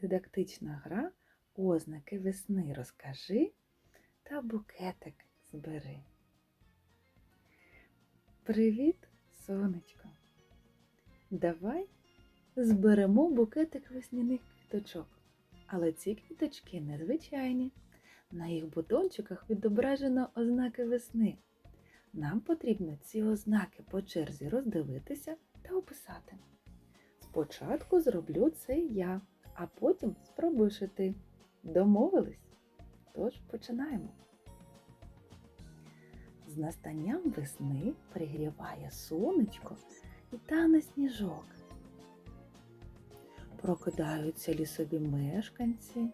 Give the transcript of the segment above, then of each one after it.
Дидактична гра ознаки весни розкажи та букетик збери. Привіт, сонечко! Давай зберемо букетик весняних квіточок. Але ці квіточки незвичайні. На їх бутончиках відображено ознаки весни. Нам потрібно ці ознаки по черзі роздивитися та описати. Спочатку зроблю це я, а потім спробуєш і ти. Домовились? Тож починаємо. З настанням весни пригріває сонечко і тане сніжок. Прокидаються лісові мешканці.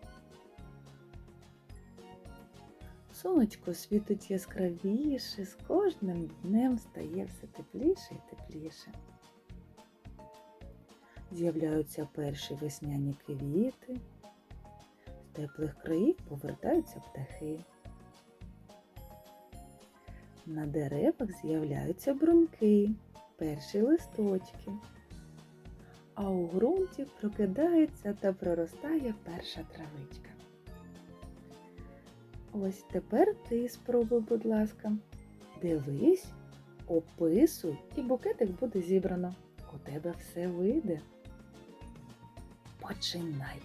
Сонечко світить яскравіше, з кожним днем стає все тепліше і тепліше. З'являються перші весняні квіти, з теплих країв повертаються птахи. На деревах з'являються бруньки, перші листочки, а у ґрунті прокидається та проростає перша травичка. Ось тепер ти спробуй, будь ласка. Дивись, описуй, і букетик буде зібрано. У тебе все вийде. Починай.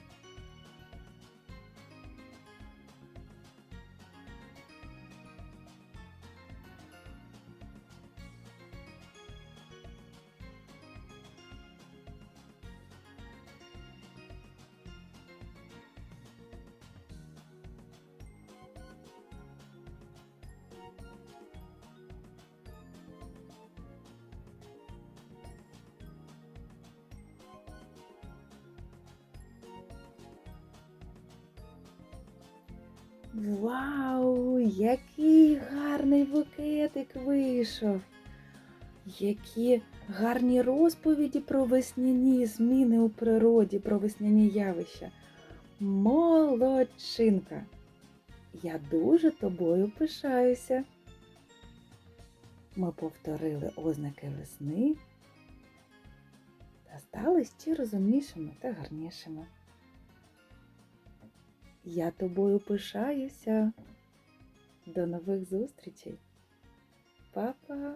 Вау, який гарний букетик вийшов! Які гарні розповіді про весняні зміни у природі, про весняні явища. Молодчинка! Я дуже тобою пишаюся. Ми повторили ознаки весни та стали ще розумнішими та гарнішими. Я тобою пишаюся. До нових зустрічей. Па-па!